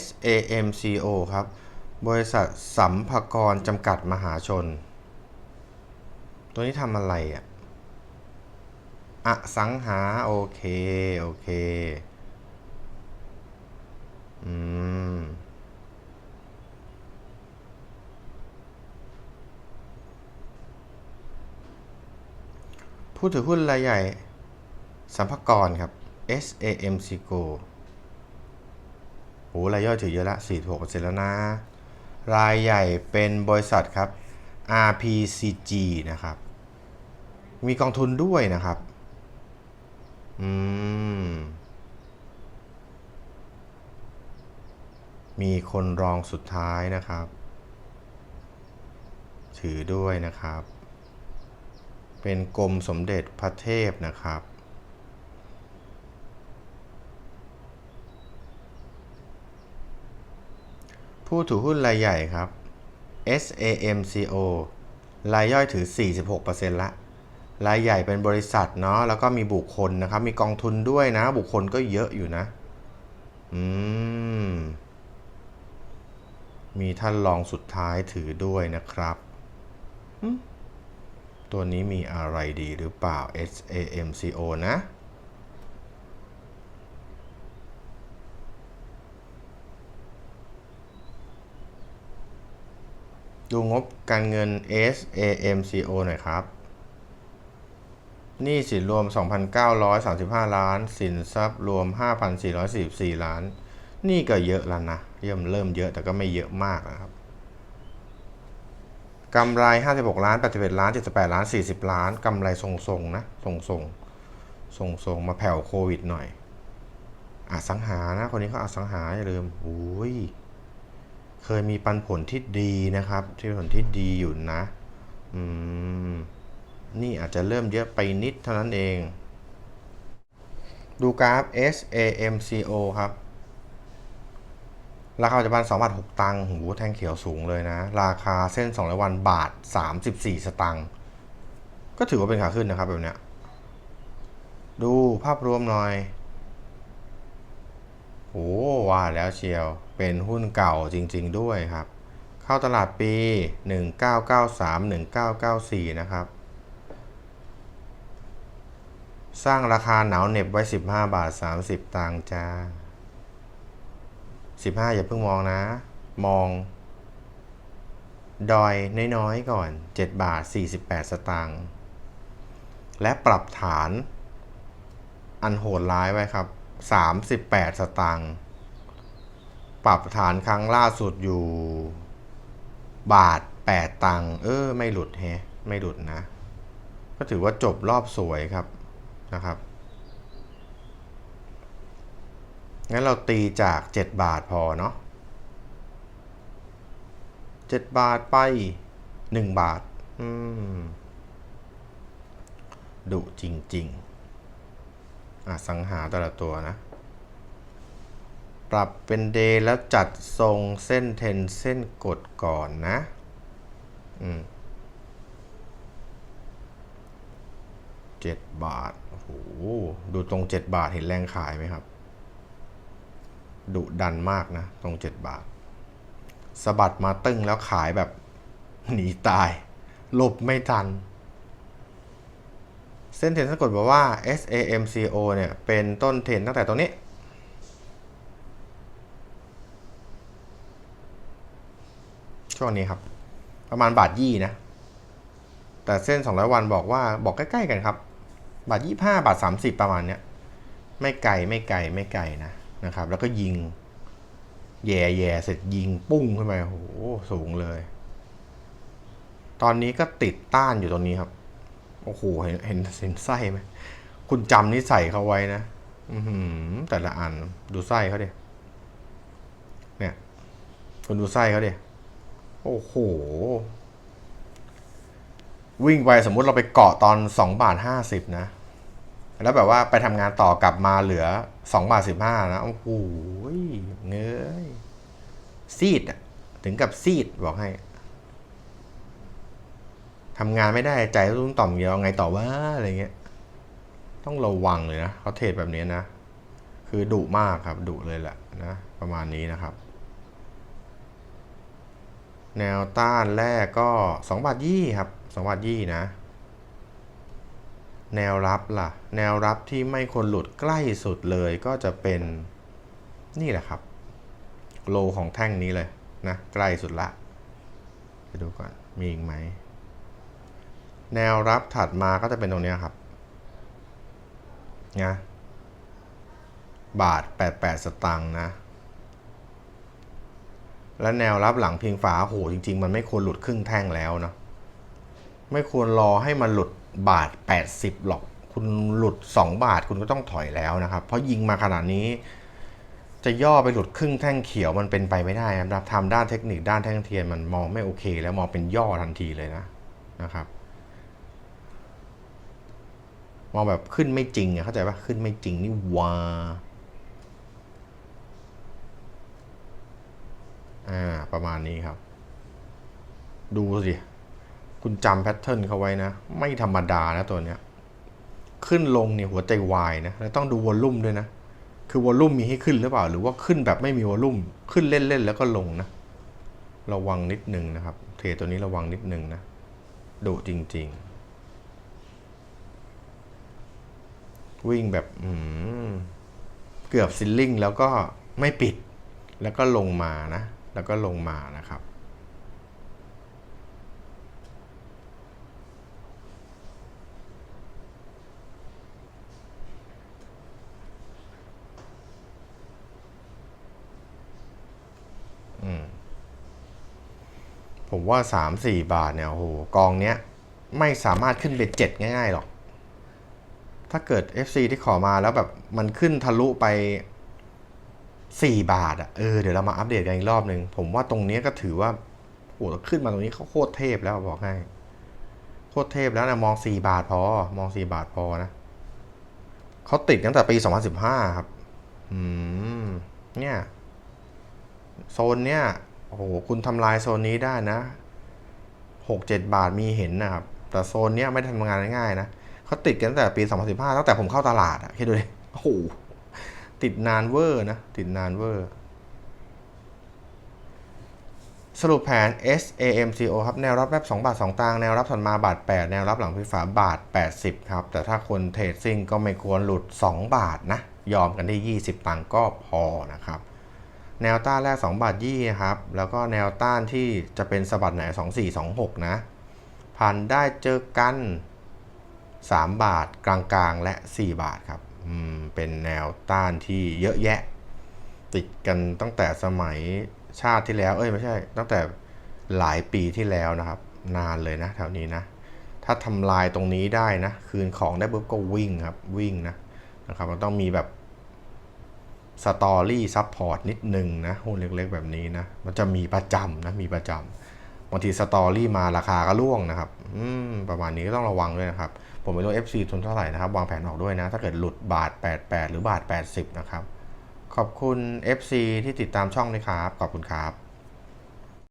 SAMCO ครับ บริษัทสัมภากรจำกัดมหาชน ตัวนี้ทำอะไรอะอสังหา โอเค โอเค อืม ผู้ถือหุ้นรายใหญ่สัมภากรครับ SAMCO โหรายย่อยถือเยอะละ46%แล้วนะ รายใหญ่เป็นบริษัทครับ RPCG นะครับ มีกองทุนด้วยนะครับ อืม มีคนรองสุดท้ายนะครับ ถือด้วยนะครับ เป็นกรมสมเด็จพระเทพนะครับ ผู้ถือหุ้นรายใหญ่ครับ SAMCO รายย่อยถือ 46%ละ รายใหญ่เป็นบริษัทเนาะ แล้วก็มีบุคคลนะครับ มีกองทุนด้วยนะ บุคคลก็เยอะอยู่นะ อืม มีท่านรองสุดท้ายถือด้วยนะครับ ตัวนี้มีอะไรดีหรือเปล่า SAMCO นะ ดูงบการเงิน SAMCO หน่อยครับหนี้สินรวม 2,935 ล้าน สินทรัพย์รวม 5,444 ล้าน นี่ก็เยอะแล้วนะเริ่มเริ่มเยอะแต่ก็ไม่เยอะมากนะครับกำไร 56 ล้าน 81 ล้าน 78 ล้าน 40 ล้าน กำไรทรงๆนะ ทรงๆ ทรงๆ มาแผ่วโควิดหน่อยอสังหานะ คนนี้เขาอสังหาอย่าลืมโอ้ย เคยมีปันผลที่ดีนะครับ ที่ผลที่ดีอยู่นะอืมนี่อาจจะเริ่มเยอะไปนิดเท่านั้นเอง ดูกราฟ SAMCO ครับ ราคาปัจจุบัน2บาท6ตังค์หูแท่งเขียวสูงเลยนะ ราคาเส้น200วันบาท 34 สตังค์ก็ถือว่าเป็นขาขึ้นนะครับแบบเนี้ยดูภาพรวมหน่อย โอ้ว่าแล้วเชียว เป็นหุ้นเก่าจริงๆด้วยครับ เข้าตลาดปี 1993 1994 นะครับ สร้างราคาหนาวเหน็บไว้ 15 บาท 30 ตังค์จ้า 15 อย่าเพิ่งมองนะ มอง ดอยน้อยๆก่อน 7 บาท 48 สตางค์ และปรับฐานอันโหดร้ายไว้ครับ 38 สตางค์ปรับฐานครั้งล่าสุดอยู่ บาท 8 ตังค์เออ ไม่หลุดแฮะไม่หลุดนะ ก็ถือว่าจบรอบสวยครับนะครับงั้นเราตีจาก 7 บาทพอเนาะ7บาทไป 1 บาท อืมดุจริง ๆ อะสังหาแต่ละตัวนะ ปรับเป็นเดย์แล้วจัดทรงเส้นเทนเส้นกดก่อนนะ อืมเจ็ดบาท โอ้โห ดูตรงเจ็ดบาทเห็นแรงขายไหมครับ ดุดันมากนะ ตรงเจ็ดบาทสะบัดมาตึ้งแล้วขายแบบหนีตาย หลบไม่ทัน เส้นเทรนสะกดบอกว่า SAMCO เนี่ยเป็นต้นเทรนตั้งแต่ตรงนี้ ช่วงนี้ครับ ประมาณบาทยี่นะ แต่เส้น 200 วันบอกว่าบอกใกล้ ๆ กันครับ บาท 25 บาท 30 ประมาณเนี้ยไม่ไกลไม่ไกลไม่ไกลนะนะครับ แล้วก็ยิงแย่แย่เสร็จยิงปุ้งขึ้นไปโอ้โหสูงเลย ตอนนี้ก็ติดต้านอยู่ตรงนี้ครับ โอ้โหเห็นเห็นเห็นไส้ไหมคุณจำนิสัยเขาไว้นะอืแต่ละอันดูไส้เขาเดิเนี่ย คุณดูไส้เขาเดิโอ้โห วิ่งไปสมมุติเราไปเกาะตอน2บาท50นะ แล้วแบบว่าไปทำงานต่อกลับมาเหลือ2บาท15นะโอ้โหเงยซีดอะถึงกับซีดบอกให้ ทำงานไม่ได้ใจรุ่มต่อมเดียวไงต่อว่าอะไรเงี้ย ต้องระวังเลยนะเขาเทรดแบบนี้นะ คือดุมากครับดุเลยแหละนะ ประมาณนี้นะครับ แนวต้านแรกก็2บาทยี่ครับ2บาทยี่นะ แนวรับล่ะ แนวรับที่ไม่ควรหลุดใกล้สุดเลยก็จะเป็นนี่แหละครับโลของแท่งนี้เลยนะ ใกล้สุดละ ไปดูก่อน มีอีกไหม แนวรับถัดมาก็จะเป็นตรงนี้ครับนะบาท 88 สตางค์นะ และแนวรับหลังพิงฝาโหจริง ๆ มันไม่ควรหลุดครึ่งแท่งแล้วเนาะไม่ควรรอให้มันหลุดบาท 80 หรอก คุณหลุด 2 บาทคุณก็ต้องถอยแล้วนะครับ เพราะยิงมาขนาดนี้ จะย่อไปหลุดครึ่งแท่งเขียวมันเป็นไปไม่ได้นะครับทำด้านเทคนิคด้านแท่งเทียนมันมองไม่โอเค แล้วมองเป็นย่อทันทีเลยนะนะครับ มองแบบขึ้นไม่จริงอะเข้าใจปะขึ้นไม่จริงนี่วาอ่า ประมาณนี้ครับ ดูสิ คุณจำแพทเทิร์นเขาไว้นะ ไม่ธรรมดานะตัวเนี้ย ขึ้นลงเนี่ยหัวใจวายนะ แล้วต้องดูวอลลุ่มด้วยนะ คือวอลลุ่มมีให้ขึ้นหรือเปล่า หรือว่าขึ้นแบบไม่มีวอลลุ่ม ขึ้นเล่นๆแล้วก็ลงนะ ระวังนิดนึงนะครับ เทรดตัวนี้ระวังนิดนึงนะดุจริง ๆ วิ่งแบบเกือบซิลลิงแล้วก็ไม่ปิด แล้วก็ลงมานะ แล้วก็ลงมานะครับ ผมว่าสามสี่บาทเนี่ยโหกองเนี้ย ไม่สามารถขึ้นไปเจ็ดง่ายๆหรอก ถ้าเกิด FC ที่ขอมาแล้วแบบมันขึ้นทะลุไป 4 บาทอะเออเดี๋ยวเรามาอัปเดตกันอีกรอบหนึ่งผมว่าตรงนี้ก็ถือว่าโอ้โหขึ้นมาตรงนี้เขาโคตรเทพแล้วบอกให้โคตรเทพแล้วนะมอง 4 บาทพอ มอง 4 บาทพอนะเขาติดตั้งแต่ปี 2015 ครับ อืม เนี่ย โซนเนี้ยโอ้โหคุณทำลายโซนนี้ได้นะหกเจ็ดบาทมีเห็นนะครับ แต่โซนเนี้ยไม่ทำงานง่ายๆนะ เขาติดกันตั้งแต่ปี 2015 ตั้งแต่ผมเข้าตลาดอะคิดดูดิโอ้โหติดนานเวอร์นะ ติดนานเวอร์ สรุปแผน SAMCO ครับ แนวรับแรก2บาท 2 ตังค์แนวรับถัดมาบาท 8 แนวรับหลังพิฟ้าบาท 80 ครับ แต่ถ้าคนเทรดซิ่งก็ไม่ควรหลุด 2 บาทนะ ยอมกันที่ 20 ตังค์ก็พอนะครับ แนวต้านแรก 2 บาทยี่นะครับ แล้วก็แนวต้านที่จะเป็นสะบัดไหน 2426 นะ ผ่านได้เจอกัน 3 บาทกลางๆ และ 4 บาทครับเป็นแนวต้านที่เยอะแยะ ติดกันตั้งแต่สมัยชาติที่แล้ว เอ้ยไม่ใช่ ตั้งแต่หลายปีที่แล้วนะครับ นานเลยนะแถวนี้นะ ถ้าทำลายตรงนี้ได้นะ คืนของได้ปุ๊บก็วิ่งครับ วิ่งนะนะครับ มันต้องมีแบบสตอรี่ซับพอร์ตนิดนึงนะหุ้นเล็กๆแบบนี้นะ มันจะมีประจำนะ มีประจำ บางทีสตอรี่มาราคาก็ร่วงนะครับอืมประมาณนี้ก็ต้องระวังด้วยนะครับ ผมไม่รู้ FC ทุนเท่าไหร่นะครับ วางแผนออกด้วยนะ ถ้าเกิดหลุดบาท 88 หรือบาท 80 นะครับ ขอบคุณ FC ที่ติดตามช่องนะครับ ขอบคุณครับ